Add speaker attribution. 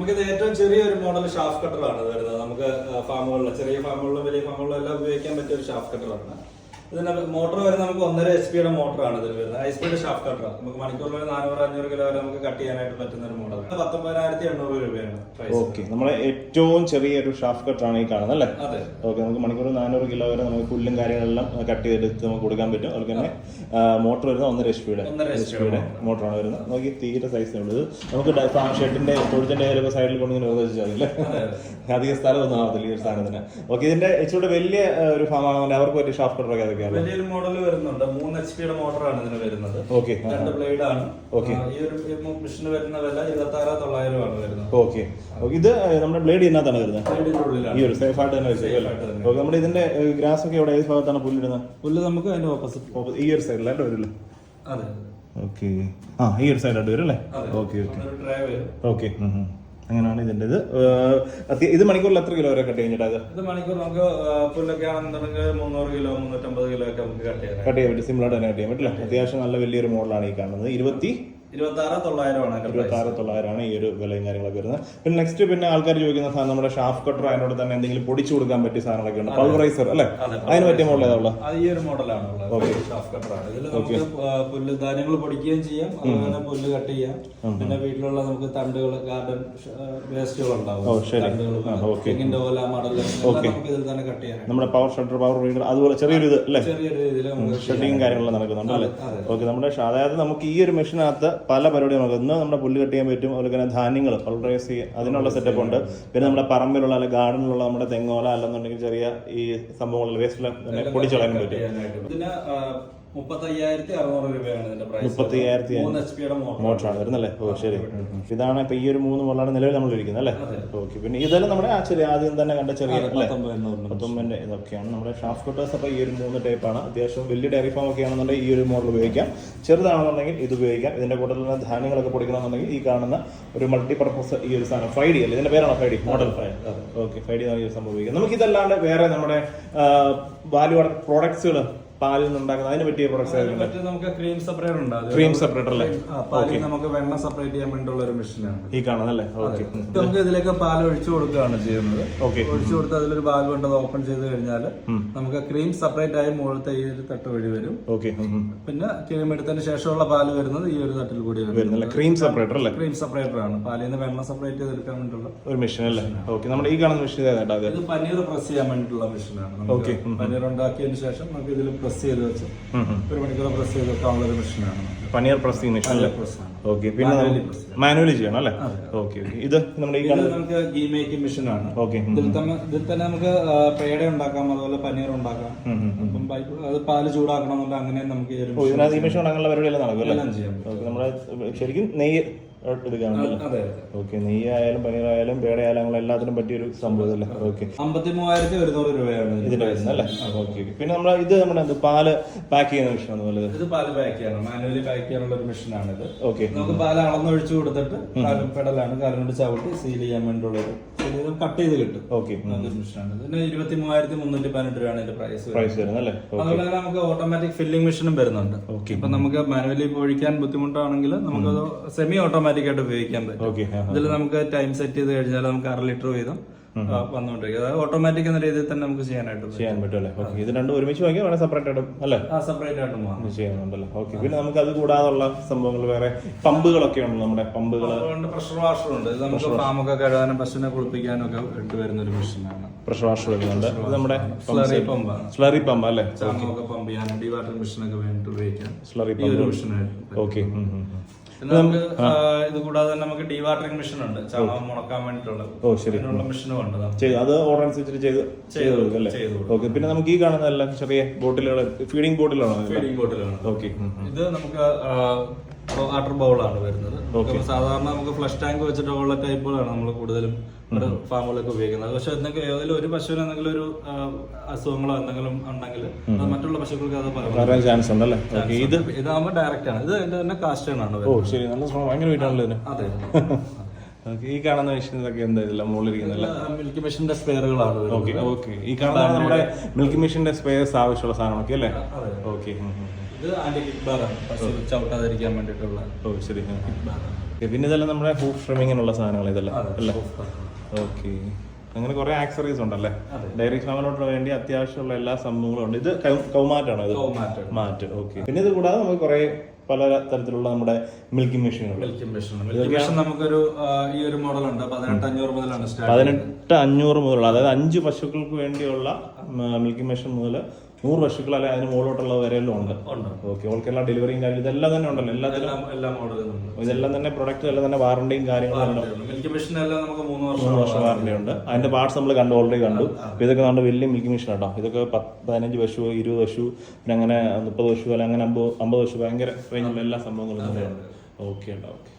Speaker 1: നമുക്കിത് ഏറ്റവും ചെറിയ ഒരു മോഡൽ ഷാഫ് കട്ടറാണ് വരുന്നത്. നമുക്ക് ഫാമുകളിൽ ചെറിയ ഫാമുകളിലും വലിയ ഫാമുകളിലും എല്ലാം ഉപയോഗിക്കാൻ പറ്റിയ ഒരു ഷാഫ് കട്ടറാണ് ഇതിന്റെ മോട്ടോർ വരുന്നത് നമുക്ക് ഒന്നര എച്ച് പിയുടെ മോട്ടറാണ് ഇതിൽ വരുന്നത്. ഹൈ സ്പീഡ് ഷാഫ് കട്ടറാണ് നമുക്ക് മണിക്കൂറിൽ ഒരു നാനൂറ് അഞ്ഞൂറ് കിലോ വരെ നമുക്ക് കട്ട് ചെയ്യാനായിട്ട് പറ്റുന്ന ഒരു മോഡൽ പത്തൊമ്പതിനായിരത്തി എണ്ണൂറ് രൂപയാണ്
Speaker 2: ഓക്കെ നമ്മളെ ഏറ്റവും ചെറിയൊരു ഷാഫ് കട്ടറാണ് ഈ കാണുന്നത് അല്ലേ?
Speaker 1: അതെ.
Speaker 2: ഓക്കെ നമുക്ക് മണിക്കൂർ നാനൂറ് കിലോ വരെ നമുക്ക് പുല്ലും കാര്യങ്ങളെല്ലാം കട്ട് ചെയ്തെടുത്ത് നമുക്ക് കൊടുക്കാൻ പറ്റും. അതുപോലെ തന്നെ മോട്ടർ വരുന്നത് ഒന്നര എച്ച് പിയുടെ എച്ച് പിയുടെ മോട്ടറാണ് വരുന്നത്. നോക്കി തീരെ സൈസ് ഉള്ളത് നമുക്ക് ഷെഡിന്റെ തൊഴുത്തിന്റെ ചിലപ്പോൾ സൈഡിൽ കൊണ്ടിങ്ങനെ ഉപയോഗിച്ചാൽ അല്ലേ? അധികം സ്ഥലം ഒന്നും ആവത്തില്ല ഈ ഒരു സാധനത്തിന്. ഓക്കെ ഇതിന്റെ ഇച്ചിരി വലിയ ഒരു ഫാമാണ് അവർക്ക് പറ്റിയ ഷാഫ് കട്ടറൊക്കെ അതൊക്കെയാണ്
Speaker 1: വലിയൊരു മോഡൽ വരുന്നുണ്ട്. മൂന്ന് എച്ച് പിയുടെ മോട്ടറാണ് ഇതിന് വരുന്നത്.
Speaker 2: ഓക്കെ
Speaker 1: രണ്ട് ബ്ലേഡ് ആണ്. ഓക്കെ ഈ ഒരു മിഷന് വരുന്ന വില ഇരുപത്തി ആറ് തൊള്ളായിരം ആണ് വരുന്നത്.
Speaker 2: ഓക്കെ ഇത് നമ്മുടെ ബ്ലേഡ് ഇതിനകത്താണ് വരുന്നത്? ഈ ഒരു സേഫ് ആയിട്ട് തന്നെ വെച്ചേക്കും ഓക്കെ നമ്മുടെ ഇതിന്റെ ഗ്രാസ് ഒക്കെ എവിടെ? ഏത് ഭാഗത്താണ് പുല്ലിടുന്നത്?
Speaker 1: പുല്ല് നമുക്ക് അതിന്റെ ഓപ്പോസിറ്റ്
Speaker 2: ഈ ഒരു സൈഡിലായിട്ട് വരില്ലേ?
Speaker 1: അതെ.
Speaker 2: ഓക്കെ ആ ഈ ഒരു സൈഡായിട്ട് വരും അല്ലേ? ഓക്കെ ഓക്കെ ഓക്കെ അങ്ങനെയാണ് ഇതിന്റെ ഇത്. ഇത് മണിക്കൂറിൽ എത്ര കിലോ വരെ കട്ട് കഴിഞ്ഞിട്ട്
Speaker 1: ഇത്? മണിക്കൂർ നമുക്ക് പുല്ലൊക്കെ ആണെന്നുണ്ടെങ്കിൽ മുന്നൂറ് കിലോ മുന്നൂറ്റമ്പത് കിലോ ഒക്കെ നമുക്ക് കട്ട് ചെയ്യാം
Speaker 2: കട്ട് ചെയ്യാൻ പറ്റും. സിമ്പിളായിട്ട് തന്നെ കട്ട് ചെയ്യാൻ പറ്റില്ല അത്യാവശ്യം നല്ല വലിയൊരു മോഡലാണ് ഈ കാണുന്നത്. ഇരുപത്തി
Speaker 1: ഇരുപത്തി ആറ്
Speaker 2: തൊള്ളായിരമാണ് ഈ ഒരു വിലയും കാര്യങ്ങളൊക്കെ വരുന്നത്. പിന്നെ നെക്സ്റ്റ് പിന്നെ ആൾക്കാർ ചോദിക്കുന്ന സാധനം നമ്മുടെ ഷാഫ് കട്ടർ അതിനോട് തന്നെ എന്തെങ്കിലും പൊടിച്ചു കൊടുക്കാൻ പറ്റിയ സാധനങ്ങളൊക്കെ ഉണ്ട്. പൾവറൈസർ അല്ലേ?
Speaker 1: അതെ.
Speaker 2: അതിന് പറ്റിയ മോഡൽ ഏതാ
Speaker 1: ഈ ഒരു മോഡലാണ് ഉള്ളത്. ഷാഫ് കട്ടറാണ് ഇതിൽ നമുക്ക് ആ, പുല്ല് ധാന്യങ്ങൾ പൊടിക്കുകയും ചെയ്യാം. അതുപോലെ പുല്ല് കട്ട് ചെയ്യാം. പിന്നെ വീട്ടിലുള്ള നമുക്ക് തണ്ടുകൾ ഗാർഡൻ വേസ്റ്റുകൾ ഉണ്ടാവും. തെങ്ങിന്റെ ഓല മടൽ എല്ലാം നമുക്ക് ഇതിൽ തന്നെ കട്ട് ചെയ്യാം
Speaker 2: നമ്മുടെ പവർ ഷട്ടർ പവർ റീഡർ അതുപോലെ ചെറിയൊരു ഇത് അല്ലേ? ഷെഡിങ് കാര്യങ്ങളെല്ലാം നടക്കുന്നുണ്ട് അല്ലേ. ഓക്കെ നമ്മുടെ അതായത് നമുക്ക് ഈ ഒരു മെഷീനകത്ത് പല പരിപാടി നമുക്ക് ഒന്ന് നമ്മുടെ പുല്ല് കട്ട് ചെയ്യാൻ പറ്റും അതുപോലെ തന്നെ ധാന്യങ്ങൾ പൾവറൈസ് ചെയ്യാൻ അതിനുള്ള സെറ്റപ്പ് ഉണ്ട്. പിന്നെ നമ്മുടെ പറമ്പിലുള്ള അല്ലെങ്കിൽ ഗാർഡനിലുള്ള നമ്മുടെ തെങ്ങോല അല്ലെന്നുണ്ടെങ്കിൽ ചെറിയ ഈ സംഭവങ്ങളിൽ വേസ്റ്റിലും തന്നെ പൊടിച്ചളയാൻ പറ്റും.
Speaker 1: മുപ്പത്തയ്യായിരത്തി അറുന്നൂറ് രൂപയാണ് ഇതിന്റെ പ്രൈസ്
Speaker 2: മുപ്പത്തയ്യായിരത്തി
Speaker 1: മൂന്ന് എച്ച് പിയുടെ മോട്ടർ.
Speaker 2: മോട്ടറാണ് വരുന്നല്ലേ? ഓ ശരി. ഇതാണ് ഇപ്പൊ ഈ ഒരു മൂന്ന് മോളാണ് നിലവിൽ നമ്മൾ ഇരിക്കുന്നത് അല്ലേ? ഓക്കെ. പിന്നെ ഇതെല്ലാം നമ്മുടെ ആ ചെറിയ ആദ്യം തന്നെ കണ്ട ചെറിയ പത്തൊമ്പതിന്റെ ഇതൊക്കെയാണ്. നമ്മുടെ ഷാഫ് കട്ടേഴ്സ് അപ്പൊ ഈ ഒരു മൂന്ന് ടൈപ്പാണ് അത്യാവശ്യം വലിയ ഡയറി ഫാം ഒക്കെ ആണെന്നുണ്ടെങ്കിൽ ഈ ഒരു മോഡൽ ഉപയോഗിക്കാം. ചെറുതാണെന്നുണ്ടെങ്കിൽ ഇത് ഉപയോഗിക്കാം. ഇതിന്റെ കൂട്ടത്തിൽ തന്നെ ധാന്യങ്ങളൊക്കെ പൊടിക്കണമെന്നുണ്ടെങ്കിൽ ഈ കാണുന്ന ഒരു മൾട്ടിപർപ്പസ് ഈ ഒരു സാധനം ഫൈഡി അല്ലേ? ഇതിന്റെ പേരാണ് ഫൈഡി മോഡൽ ഫൈഡ് ഓക്കെ ഫ്രൈഡി ഈ ഒരു സംഭവം നമുക്ക് ഇതല്ലാണ്ട് വേറെ നമ്മുടെ വാല്യൂ പ്രോഡക്ട്സുകൾ പാലിൽ നിന്ന് ഉണ്ടാക്കുന്ന അതിന് പറ്റിയ പ്രൊഡക്ട്സ്
Speaker 1: നമുക്ക് ക്രീം സെപ്പറേറ്റർ ഉണ്ട്.
Speaker 2: ക്രീം സെപ്പറേറ്റർ അല്ലേ?
Speaker 1: പാലിൽ നമുക്ക് വെണ്ണ സെപ്പറേറ്റ് ചെയ്യാൻ വേണ്ടിയുള്ള ഒരു മെഷീനാണ്
Speaker 2: ഈ കാണുന്നല്ലേ ഓക്കെ
Speaker 1: നമുക്ക് ഇതിലേക്ക് പാൽ ഒഴിച്ചു കൊടുക്കുകയാണ് ചെയ്യുന്നത്.
Speaker 2: ഓക്കെ
Speaker 1: ഒഴിച്ചു കൊടുത്ത് അതിലൊരു വാൽവ് ഉണ്ട് അത് ഓപ്പൺ ചെയ്ത് കഴിഞ്ഞാൽ നമുക്ക് ക്രീം സെപ്പറേറ്റ് ആയി മുകളിലത്തെ ഈ ഒരു തട്ട് വഴി വരും.
Speaker 2: ഓക്കെ
Speaker 1: പിന്നെ ക്രീം എടുത്തതിന് ശേഷമുള്ള പാൽ വരുന്നത് ഈ ഒരു തട്ടിൽ കൂടി വരും
Speaker 2: ക്രീം സെപ്പറേറ്റർ അല്ലേ?
Speaker 1: ക്രീം സെപ്പറേറ്റർ ആണ്. പാലിൽ നിന്ന് വെണ്ണ സെപ്പറേറ്റ് ചെയ്തെടുക്കാൻ വേണ്ടിയുള്ള
Speaker 2: ഒരു മെഷീൻ അല്ലേ? ഓക്കെ നമ്മുടെ ഈ കാണുന്ന മെഷീൻ
Speaker 1: ഇത് പനീർ പ്രസ് ചെയ്യാൻ വേണ്ടിയിട്ടുള്ള മെഷീനാണ് ഓക്കെ പനീർ ഉണ്ടാക്കിയതിന് ശേഷം നമുക്ക് ഇതിൽ പ്രസ് ചെയ്ത് വെച്ച് ഒരു മണിക്കൂർ പ്രസ് ചെയ്ത് വെക്കാനുള്ള ഒരു മെഷീനാണ്.
Speaker 2: പനീർ പ്രസ്സിംഗ് മെഷീൻ അല്ലേ ഓക്കെ. പിന്നെ മാനുവലി ചെയ്യണം അല്ലേ? Okay okay. ഇത് നമ്മുടെ ഈ
Speaker 1: ഇത് നമുക്ക് ഗീ മേക്കിംഗ് മെഷീനാണ്.
Speaker 2: ഓക്കെ.
Speaker 1: ഇതിൽ തന്നെ ഇതിൽ തന്നെ നമുക്ക് പേട ഉണ്ടാക്കാം അതുപോലെ പനീർ ഉണ്ടാക്കാം. അപ്പം അത് പാൽ ചൂടാക്കണമെന്നുണ്ടെങ്കിൽ അങ്ങനെ നമുക്ക് ഈ
Speaker 2: മെഷീൻ ഉണ്ടാക്കാനുള്ള പരിപാടിയെല്ലാം നടക്കും അല്ലേ? നമ്മുടെ ശരിക്കും നെയ്യ്
Speaker 1: അതെ അതെ.
Speaker 2: ഓക്കെ നെയ്യ് ആയാലും പനീർ ആയാലും പേടയായാലും അങ്ങനെ എല്ലാത്തിനും പറ്റിയൊരു സംഭവം അല്ലേ? ഓക്കെ.
Speaker 1: അമ്പത്തി മൂവായിരത്തി ഒരുന്നൂറ് രൂപയാണ് ഇതിന്റെ
Speaker 2: വരുന്നത് അല്ലേ? ഓക്കെ പിന്നെ നമ്മൾ ഇത് നമ്മുടെ എന്ത് പാൽ പാക്ക് ചെയ്യുന്ന മെഷീൻ അതുപോലെ
Speaker 1: ഇത് പാൽ പാക്ക് ചെയ്യണം. മാനുവലി പാക്ക് ചെയ്യാനുള്ള ഒരു മെഷീനാണ് ഇത്
Speaker 2: ഓക്കെ.
Speaker 1: നമുക്ക് പാൽ അളന്നൊഴിച്ചു കൊടുത്തിട്ട് കാലും പെടലാണ്. കാലുകൊണ്ട് ചവിട്ടി സീൽ ചെയ്യാൻ വേണ്ടിയുള്ള ഒരു കട്ട് ചെയ്ത് കിട്ടും.
Speaker 2: ഓക്കെ.
Speaker 1: പിന്നെ മെഷീനാണ്. ഇരുപത്തി മൂവായിരത്തി മുന്നൂറ്റി പതിനെട്ട് രൂപയാണ് ഇതിന്റെ പ്രൈസ്
Speaker 2: പ്രൈസ് വരുന്നത് അല്ലേ?
Speaker 1: അതുപോലെ തന്നെ നമുക്ക് ഓട്ടോമാറ്റിക് ഫില്ലിംഗ് മെഷീനും വരുന്നുണ്ട്.
Speaker 2: ഓക്കെ.
Speaker 1: ഇപ്പൊ നമുക്ക് മാനുവലി ഒഴിക്കാൻ ബുദ്ധിമുട്ടാണെങ്കിൽ നമുക്ക് സെമി ഓട്ടോമാറ്റിക് ആയിട്ട് ഉപയോഗിക്കാൻ പറ്റും. ഇതിൽ നമുക്ക് ടൈം സെറ്റ് ചെയ്ത് കഴിഞ്ഞാൽ നമുക്ക് അര ലിറ്റർ വീതം ആ, വന്നുകൊണ്ടിരിക്കും. അതായത് ഓട്ടോമാറ്റിക് എന്ന രീതിയിൽ തന്നെ നമുക്ക് ചെയ്യാനായിട്ട്
Speaker 2: ചെയ്യാൻ പറ്റും അല്ലേ? ഓക്കെ ഇത് രണ്ടും ഒരുമിച്ച് വാങ്ങിയാൽ വേണേൽ സെപ്പറേറ്റ് ആയിട്ടും അല്ലേ?
Speaker 1: ആ സെപ്പറേറ്റ് ആയിട്ടും വാങ്ങാം
Speaker 2: ഇത് ചെയ്യുന്നുണ്ടല്ലോ ഓക്കെ പിന്നെ നമുക്ക് അത് കൂടാതുള്ള സംഭവങ്ങൾ വേറെ പമ്പുകളൊക്കെ ഉണ്ട് നമ്മുടെ പമ്പുകൾ
Speaker 1: പ്രഷർ വാഷർ ഉണ്ട്. ഇത് നമുക്ക് ഫാമൊക്കെ കഴുകാനും പശുവിനെ കുളിപ്പിക്കാനും ഒക്കെ ഇട്ട് വരുന്ന ഒരു മെഷീനാണ്
Speaker 2: പ്രഷർ വാഷർ വരുന്നുണ്ട് ഇത് നമ്മുടെ
Speaker 1: സ്ലറി പമ്പ്
Speaker 2: സ്ലറി പമ്പ് അല്ലേ?
Speaker 1: ചാണകമൊക്കെ പമ്പ് ചെയ്യാനും ഡി വാട്ടർ മെഷീനൊക്കെ വേണ്ടിട്ട് ഉപയോഗിക്കാം.
Speaker 2: സ്ലറി പമ്പ്
Speaker 1: മെഷീനായിട്ട്
Speaker 2: ഓക്കെ
Speaker 1: നമുക്ക് ഇത് കൂടാതെ തന്നെ നമുക്ക് ഡീ വാട്ടറിംഗ് മെഷീൻ ഉണ്ട് ചാണകം മുളക്കാൻ വേണ്ടിയിട്ടുള്ള
Speaker 2: ഓ ശരി.
Speaker 1: അതിനുള്ള മെഷീനും ഉണ്ട്.
Speaker 2: ചെയ്തു. അത് ഓർഡർ അനുസരിച്ചിട്ട് ചെയ്ത് ചെയ്ത് കൊടുക്കും അല്ലേ?
Speaker 1: ചെയ്ത്
Speaker 2: ഓക്കെ പിന്നെ നമുക്ക് ഈ കാണുന്ന എല്ലാം ചെറിയ ബോട്ടിലുകൾ ഫീഡിംഗ് ബോട്ടിലാണോ
Speaker 1: ഫീഡിംഗ് ബോട്ടിലാണ്
Speaker 2: ഓക്കെ
Speaker 1: ഇത് നമുക്ക് വാട്ടർ ബൗളാണ് വരുന്നത്. നമുക്ക് സാധാരണ നമുക്ക് ഫ്ലഷ് ടാങ്ക് വെച്ചിട്ടുള്ള ടൈപ്പുകളാണ് നമ്മൾ കൂടുതലും ഫാമുകളൊക്കെ ഉപയോഗിക്കുന്നത്. പക്ഷെ എന്തെങ്കിലും ഏതെങ്കിലും ഒരു പശുവിന് എന്തെങ്കിലും ഒരു അസുഖങ്ങളോ എന്തെങ്കിലും ഉണ്ടെങ്കിൽ അത് മറ്റുള്ള പശുക്കൾക്ക് അത്
Speaker 2: പറയാൻ ചാൻസ് ഉണ്ടല്ലേ? ഇത്
Speaker 1: ഇതാകുമ്പോൾ ഡയറക്റ്റ് ആണ്. ഇത് എന്റെ തന്നെ കാസ്റ്റേൺ ആണ്
Speaker 2: ഓ ശരി. നല്ല ഭയങ്കര
Speaker 1: അതെ.
Speaker 2: ഈ കാണുന്ന മെഷീൻ ഇതൊക്കെ എന്താ ഇതില്ല മുകളിലിരിക്കുന്നല്ല
Speaker 1: മിൽക്കി മെഷീന്റെ സ്പെയറുകളാണ്
Speaker 2: ഓക്കെ ഓക്കെ ഈ കാണുന്ന നമ്മുടെ മിൽക്കി മെഷീന്റെ സ്പെയർസ് ആവശ്യമുള്ള സാധനമൊക്കെ അല്ലേ? ഓക്കെ
Speaker 1: ഇത് ആന്റി കിക്ക് ബാറാണ് പശു ചവിട്ടാതിരിക്കാൻ വേണ്ടിയിട്ടുള്ള
Speaker 2: ഓ ശരി. പിന്നെ ഇതെല്ലാം നമ്മുടെ ഹൂഫ് ഷ്രിമിങ്ങിനുള്ള സാധനങ്ങൾ ഇതെല്ലാം
Speaker 1: അതെ,
Speaker 2: അല്ലേ? ഓക്കെ. അങ്ങനെ കുറെ ആക്സറീസ് ഉണ്ടല്ലേ. ഡയറി ഫാമിലോട്ട് വേണ്ടി അത്യാവശ്യമുള്ള എല്ലാ സംഭവങ്ങളും ഉണ്ട്. ഇത് കൗമാറ്റാണ് ഇത്. Mat okay. പിന്നെ ഇത് കൂടാതെ നമുക്ക് കുറെ പല തരത്തിലുള്ള നമ്മുടെ മിൽക്കിംഗ് മെഷീനുകൾ
Speaker 1: മിൽക്കിംഗ് മെഷീൻ നമുക്കൊരു ഈ ഒരു മോഡൽ ഉണ്ട്. പതിനെട്ട് അഞ്ഞൂറ് മുതലാണ്
Speaker 2: പതിനെട്ട് അഞ്ഞൂറ് മുതലുള്ള അതായത് അഞ്ച് പശുക്കൾക്ക് വേണ്ടിയുള്ള മിൽക്കിംഗ് മെഷീൻ മുതൽ നൂറ് പശുക്കൾ അല്ലെ അതിന് മുകളിലോട്ടുള്ള വരെയെല്ലാം ഉണ്ട്. ഓക്കെ ഓൾക്ക് എല്ലാ ഡെലിവറിയും കാര്യം ഇതെല്ലാം തന്നെ ഉണ്ടല്ലോ. എല്ലാത്തിലും
Speaker 1: എല്ലാ മോഡലും
Speaker 2: ഇതെല്ലാം തന്നെ പ്രൊഡക്റ്റ് എല്ലാം തന്നെ വാറണ്ടിയും കാര്യങ്ങളും
Speaker 1: നമുക്ക് മൂന്ന്
Speaker 2: മൂന്ന്
Speaker 1: വർഷം
Speaker 2: വാറണ്ടി ഉണ്ട്. അതിന്റെ പാർട്സ് നമ്മൾ കണ്ടു ഓൾറെഡി കണ്ടു. ഇതൊക്കെ നമ്മുടെ വലിയ മിൽക്ക് മെഷീൻ കേട്ടോ ഇതൊക്കെ പതിനഞ്ച് പശു ഇരുപത് പശു പിന്നെ അങ്ങനെ മുപ്പത് പശു അല്ല അങ്ങനെ അമ്പത് അമ്പത് പശു ഭയങ്കര റേഞ്ചിലുള്ള എല്ലാ സംഭവങ്ങളും ഉണ്ട്. ഓക്കെ ഉണ്ടോ ഓക്കെ